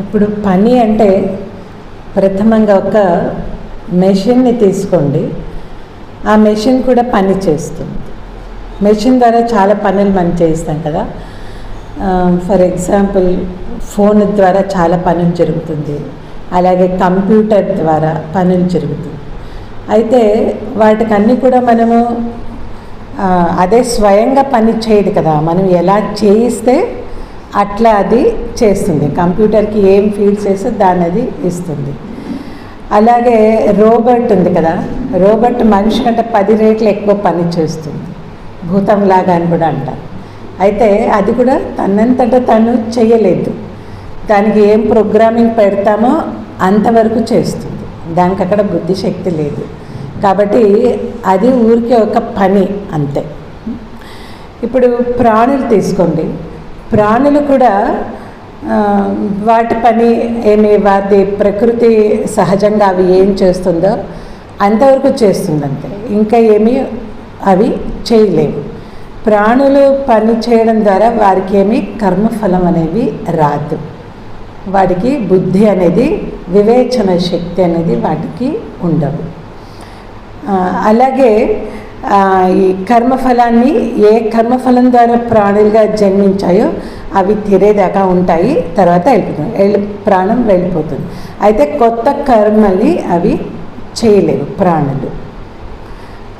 ఇప్పుడు పని అంటే ప్రథమంగా ఒక మెషిన్ని తీసుకోండి. ఆ మెషిన్ కూడా పని చేస్తుంది. మెషిన్ ద్వారా చాలా పనులు మనం చేస్తాం కదా. ఫర్ ఎగ్జాంపుల్ ఫోన్ ద్వారా చాలా పనులు జరుగుతుంది. అలాగే కంప్యూటర్ ద్వారా పనులు జరుగుతుంది. అయితే వాటికన్నీ కూడా మనము అదే స్వయంగా పని చేయదు కదా. మనం ఎలా చేయిస్తే అట్లా అది చేస్తుంది. కంప్యూటర్కి ఏం ఫీడ్ చేస్తే దాన్ని అది ఇస్తుంది. అలాగే రోబోట్ ఉంది కదా రోబోట్ మనిషి కంటే పది రేట్లు ఎక్కువ పని చేస్తుంది. భూతంలాగా అని కూడా అంటారు. అయితే అది కూడా తనంతట తను చేయలేదు. దానికి ఏం ప్రోగ్రామింగ్ పెడతామో అంతవరకు చేస్తుంది. దానికి అక్కడ బుద్ధిశక్తి లేదు. కాబట్టి అది ఊరికే ఒక పని అంతే. ఇప్పుడు ప్రాణులు తీసుకోండి. ప్రాణులు కూడా వాటి పని ఏమి వాటి ప్రకృతి సహజంగా అవి ఏం చేస్తుందో అంతవరకు చేస్తుందంతే. ఇంకా ఏమీ అవి చేయలేవు. ప్రాణులు పని చేయడం ద్వారా వారికి ఏమి కర్మఫలం అనేవి రాదు. వాడికి బుద్ధి అనేది వివేచన శక్తి అనేది వాటికి ఉండవు. అలాగే ఈ కర్మఫలాన్ని ఏ కర్మఫలం ద్వారా ప్రాణులుగా జన్మించాయో అవి తీరేదాకా ఉంటాయి. తర్వాత వెళ్ళిపోతుంది వెళ్ళి ప్రాణం వెళ్ళిపోతుంది. అయితే కొత్త కర్మల్ని అవి చేయలేవు ప్రాణులు.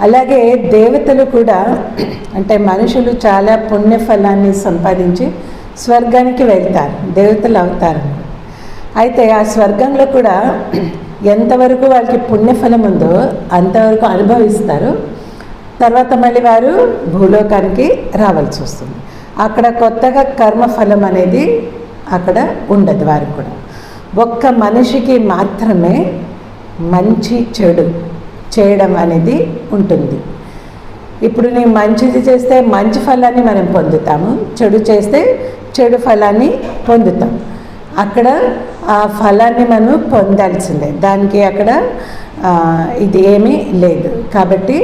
అలాగే దేవతలు కూడా అంటే మనుషులు చాలా పుణ్యఫలాన్ని సంపాదించి స్వర్గానికి వెళ్తారు. దేవతలు అవుతారు. అయితే ఆ స్వర్గంలో కూడా ఎంతవరకు వాళ్ళకి పుణ్యఫలం ఉందో అంతవరకు అనుభవిస్తారు. తర్వాత మళ్ళీ వారు భూలోకానికి రావాల్సి వస్తుంది. అక్కడ కొత్తగా కర్మఫలం అనేది అక్కడ ఉండదు వారికి కూడా. ఒక్క మనిషికి మాత్రమే మంచి చెడు చేయడం అనేది ఉంటుంది. ఇప్పుడు నేను మంచిది చేస్తే మంచి ఫలాన్ని మనం పొందుతాము చెడు చేస్తే చెడు ఫలాన్ని పొందుతాం. అక్కడ ఆ ఫలాన్ని మనం పొందాల్సిందే. దానికి అక్కడ ఇది ఏమీ లేదు. కాబట్టి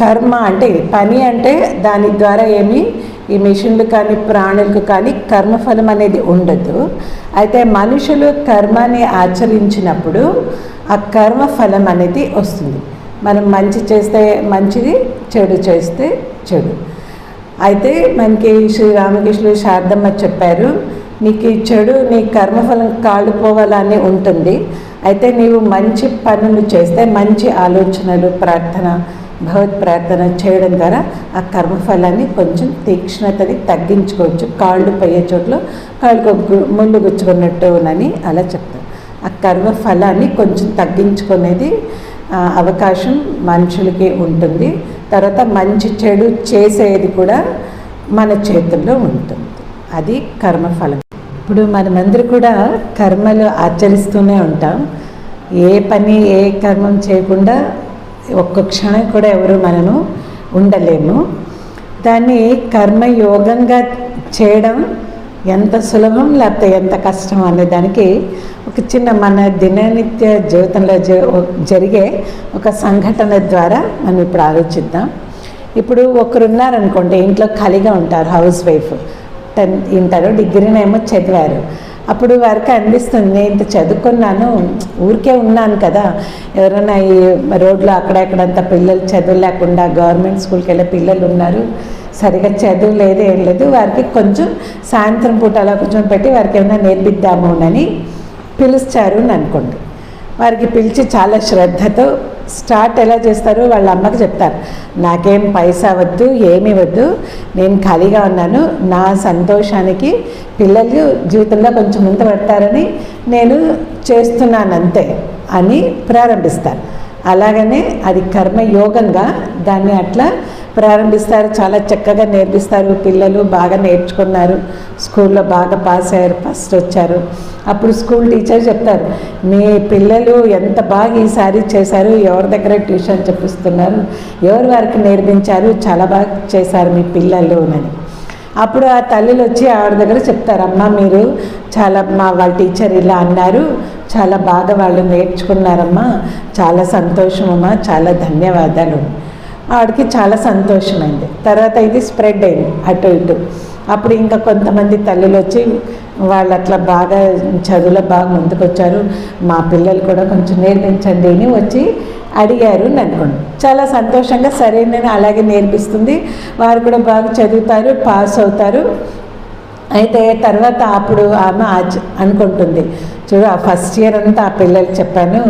కర్మ అంటే పని అంటే దాని ద్వారా ఏమి ఈ మిషన్లు కానీ ప్రాణులకు కానీ కర్మఫలం అనేది ఉండదు. అయితే మనుషులు కర్మాన్ని ఆచరించినప్పుడు ఆ కర్మఫలం అనేది వస్తుంది. మనం మంచి చేస్తే మంచిది చెడు చేస్తే చెడు. అయితే మనకి శ్రీ రామకృష్ణుడు శారదమ్మ చెప్పారు నీకు ఈ చెడు నీ కర్మఫలం కాళ్ళుపోవాలని ఉంటుంది. అయితే నీవు మంచి పనులు చేస్తే మంచి ఆలోచనలు ప్రార్థన భగవత్ ప్రార్థన చేయడం ద్వారా ఆ కర్మఫలాన్ని కొంచెం తీక్ష్ణతని తగ్గించుకోవచ్చు. కాళ్ళు పోయే చోట్ల కాళ్ళకు ముళ్ళు గుచ్చుకున్నట్టునని అలా చెప్తారు. ఆ కర్మ ఫలాన్ని కొంచెం తగ్గించుకునేది అవకాశం మనుషులకి ఉంటుంది. తర్వాత మంచి చెడు చేసేది కూడా మన చేతుల్లో ఉంటుంది. అది కర్మఫలం. ఇప్పుడు మనమందరూ కూడా కర్మలు ఆచరిస్తూనే ఉంటాం. ఏ పని ఏ కర్మం చేయకుండా ఒక్క క్షణం కూడా ఎవరు మనము ఉండలేము. దాన్ని కర్మయోగంగా చేయడం ఎంత సులభం లేకపోతే ఎంత కష్టం అనే దానికి ఒక చిన్న మన దిననిత్య జీవితంలో జ- జరిగే ఒక సంఘటన ద్వారా మనం ఇప్పుడు ఆలోచిద్దాం. ఇప్పుడు ఒకరు ఉన్నారనుకోండి ఇంట్లో ఖాళీగా ఉంటారు హౌస్ వైఫ్. టెన్త్ ఇంటర్ డిగ్రీనేమో చదివారు. అప్పుడు వారికి అనిపిస్తుంది నేను ఇంత చదువుకున్నాను ఊరికే ఉన్నాను కదా. ఎవరైనా ఈ రోడ్లో అక్కడెక్కడంతా పిల్లలు చదువు లేకుండా గవర్నమెంట్ స్కూల్కి వెళ్ళే పిల్లలు ఉన్నారు. సరిగా చదువు లేదు ఏం లేదు. వారికి కొంచెం సాయంత్రం పూట అలా కొంచెం పెట్టి వారికి ఏమైనా నేర్పిద్దాము అని పిలుస్తారు అని అనుకోండి. వారికి పిలిచి చాలా శ్రద్ధతో స్టార్ట్ ఎలా చేస్తారు వాళ్ళ అమ్మకి చెప్తారు. నాకేం పైసా వద్దు ఏమీ వద్దు. నేను ఖాళీగా ఉన్నాను. నా సంతోషానికి పిల్లలు జీవితంలో కొంచెం ముందు పడతారని నేను చేస్తున్నాను అంతే అని ప్రారంభిస్తారు. అలాగనే అది కర్మయోగంగా దాన్ని అట్లా ప్రారంభిస్తారు చాలా చక్కగా నేర్పిస్తారు పిల్లలు బాగా నేర్చుకున్నారు స్కూల్లో బాగా పాస్ అయ్యారు ఫస్ట్ వచ్చారు. అప్పుడు స్కూల్ టీచర్ చెప్తారు మీ పిల్లలు ఎంత బాగా ఈసారి చేశారు ఎవరి దగ్గర ట్యూషన్ చెప్పిస్తున్నారు ఎవరు వారికి నేర్పించారు చాలా బాగా చేశారు మీ పిల్లలు అని. అప్పుడు ఆ తల్లులు వచ్చి ఆవిడ దగ్గర చెప్తారు అమ్మ మీరు చాలా మా వాళ్ళ టీచర్ ఇలా అన్నారు చాలా బాగా వాళ్ళు నేర్చుకున్నారమ్మా చాలా సంతోషమమ్మా చాలా ధన్యవాదాలు ఆవిడకి చాలా సంతోషమైంది. తర్వాత ఇది స్ప్రెడ్ అయింది అటు ఇటు. అప్పుడు ఇంకా కొంతమంది తల్లులు వచ్చి వాళ్ళు అట్లా బాగా చదువులో బాగా ముందుకొచ్చారు. మా పిల్లలు కూడా కొంచెం నేర్పించండి అని వచ్చి అడిగారు అని అనుకోండి చాలా సంతోషంగా సరే నేను అలాగే నేర్పిస్తుంది. వారు కూడా బాగా చదువుతారు పాస్ అవుతారు. అయితే తర్వాత అప్పుడు ఆమె అనుకుంటుంది. చూడు ఆ ఫస్ట్ ఇయర్ అంతా ఆ పిల్లలు చెప్పాను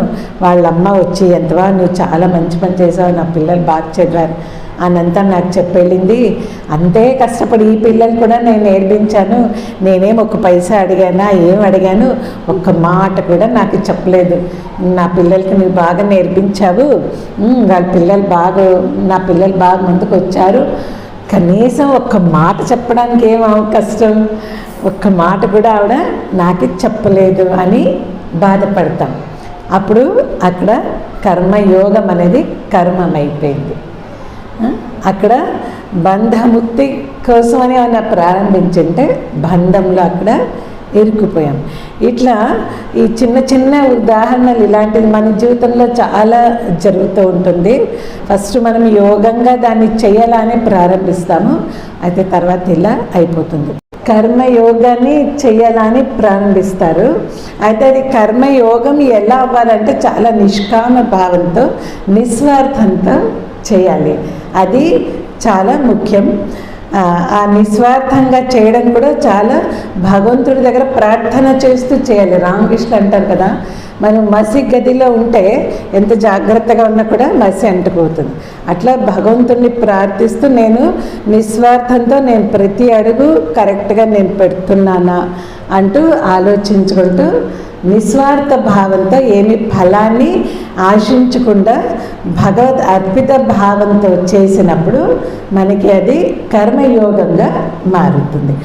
వాళ్ళమ్మ వచ్చి ఎంతవా నువ్వు చాలా మంచి పని చేసావు నా పిల్లలు బాగా చదివారు. అనంతా నాకు చెప్పేళ్ళింది. అంతే కష్టపడి ఈ పిల్లలు కూడా నేను నేర్పించాను. నేనేం ఒక పైసా అడిగానా ఏం అడిగాను ఒక్క మాట కూడా నాకు చెప్పలేదు. నా పిల్లలకి నువ్వు బాగా నేర్పించావు వాళ్ళ పిల్లలు బాగా నా పిల్లలు బాగా ముందుకు వచ్చారు కనీసం ఒక్క మాట చెప్పడానికి ఏం కష్టం ఒక్క మాట కూడా ఆవిడ నాకు చెప్పలేదు అని బాధపడతాం. అప్పుడు అక్కడ కర్మయోగం అనేది కర్మం అయిపోయింది అక్కడ బంధముక్తి కోసం అని ఏమైనా ప్రారంభించుంటే బంధంలో అక్కడ ఇరుక్కుపోయాం. ఇట్లా ఈ చిన్న చిన్న ఉదాహరణలు ఇలాంటివి మన జీవితంలో చాలా జరుగుతూ ఉంటుంది. ఫస్ట్ మనం యోగంగా దాన్ని చేయాలని ప్రారంభిస్తాము. అయితే తర్వాత ఇలా అయిపోతుంది. కర్మయోగాన్ని చేయాలని ప్రారంభిస్తారు. అయితే అది కర్మయోగం ఎలా అవ్వాలంటే చాలా నిష్కామ భావంతో నిస్వార్థంతో చేయాలి. అది చాలా ముఖ్యం. ఆ, నిస్వార్థంగా చేయడం కూడా చాలా భగవంతుడి దగ్గర ప్రార్థన చేస్తూ చేయాలి. రామకృష్ణ అంటారు కదా మనం మసి గదిలో ఉంటే ఎంత జాగ్రత్తగా ఉన్నా కూడా మసి అంటుకుపోతుంది. అట్లా భగవంతుడిని ప్రార్థిస్తూ నేను నిస్వార్థంతో నేను ప్రతి అడుగు కరెక్ట్గా నేను పెడుతున్నానా అంటూ ఆలోచించుకుంటూ నిస్వార్థ భావంతో ఏమి ఫలాన్ని ఆశించకుండా భగవద్ అర్పిత భావంతో చేసినప్పుడు మనకి అది కర్మయోగంగా మారుతుంది.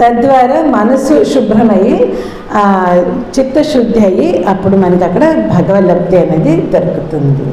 తద్వారా మనసు శుభ్రమయ్యి చిత్తశుద్ధి అయ్యి అప్పుడు మనకి అక్కడ భగవల్లబ్ధి అనేది దొరుకుతుంది.